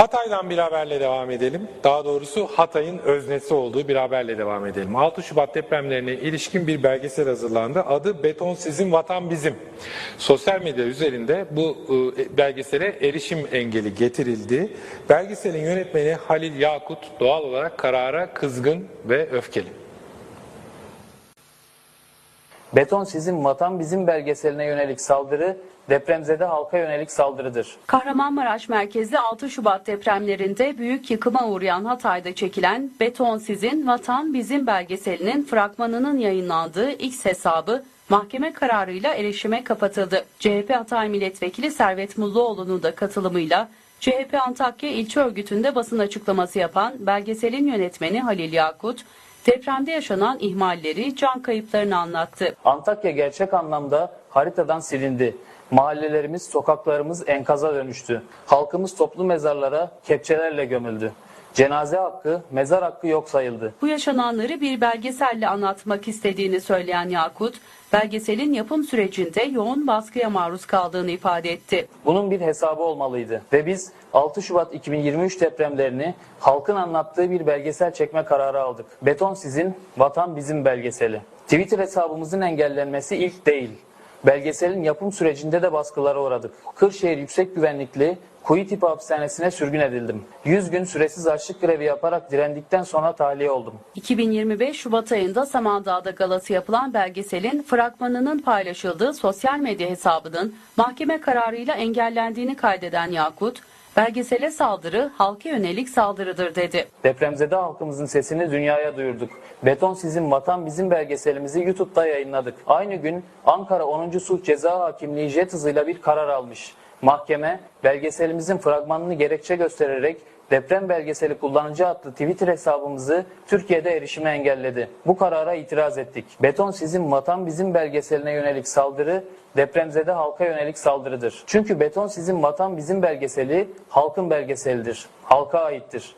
Hatay'dan bir haberle devam edelim. Daha doğrusu Hatay'ın öznesi olduğu bir haberle devam edelim. 6 Şubat depremlerine ilişkin bir belgesel hazırlandı. Adı Beton Sizin Vatan Bizim. Sosyal medya üzerinde bu e, belgesele erişim engeli getirildi. Belgeselin yönetmeni Halil Yakut doğal olarak karara kızgın ve öfkeli. Beton sizin vatan bizim belgeseline yönelik saldırı depremzede halka yönelik saldırıdır. Kahramanmaraş merkezli 6 Şubat depremlerinde büyük yıkıma uğrayan Hatay'da çekilen Beton Sizin Vatan Bizim belgeselinin fragmanının yayınlandığı X hesabı mahkeme kararıyla erişime kapatıldı. CHP Hatay Milletvekili Servet Mulluoğlu'nun da katılımıyla CHP Antakya İlçe Örgütü'nde basın açıklaması yapan belgeselin yönetmeni Halil Yakut, depremde yaşanan ihmalleri, can kayıplarını anlattı. Antakya gerçek anlamda haritadan silindi. Mahallelerimiz, sokaklarımız enkaza dönüştü. Halkımız toplu mezarlara kepçelerle gömüldü. Cenaze hakkı, mezar hakkı yok sayıldı. Bu yaşananları bir belgeselle anlatmak istediğini söyleyen Yakut, belgeselin yapım sürecinde yoğun baskıya maruz kaldığını ifade etti. Bunun bir hesabı olmalıydı. Ve biz 6 Şubat 2023 depremlerini halkın anlattığı bir belgesel çekme kararı aldık. Beton sizin, vatan bizim belgeseli. Twitter hesabımızın engellenmesi ilk değil. Belgeselin yapım sürecinde de baskılara uğradık. Kırşehir Yüksek Güvenlikli Kuyu tipi hapishanesine sürgün edildim. 100 gün süresiz açlık grevi yaparak direndikten sonra tahliye oldum. 2025 Şubat ayında Samandağ'da galası yapılan belgeselin fragmanının paylaşıldığı sosyal medya hesabının mahkeme kararıyla engellendiğini kaydeden Yakut, belgesele saldırı halka yönelik saldırıdır dedi. Depremzede halkımızın sesini dünyaya duyurduk. Beton sizin vatan bizim belgeselimizi YouTube'da yayınladık. Aynı gün Ankara 10. Sulh Ceza Hakimliği jet hızıyla bir karar almış. Mahkeme belgeselimizin fragmanını gerekçe göstererek deprem belgeseli kullanıcı adlı Twitter hesabımızı Türkiye'de erişime engelledi. Bu karara itiraz ettik. Beton sizin vatan bizim belgeseline yönelik saldırı depremzede halka yönelik saldırıdır. Çünkü beton sizin vatan bizim belgeseli halkın belgeselidir. Halka aittir.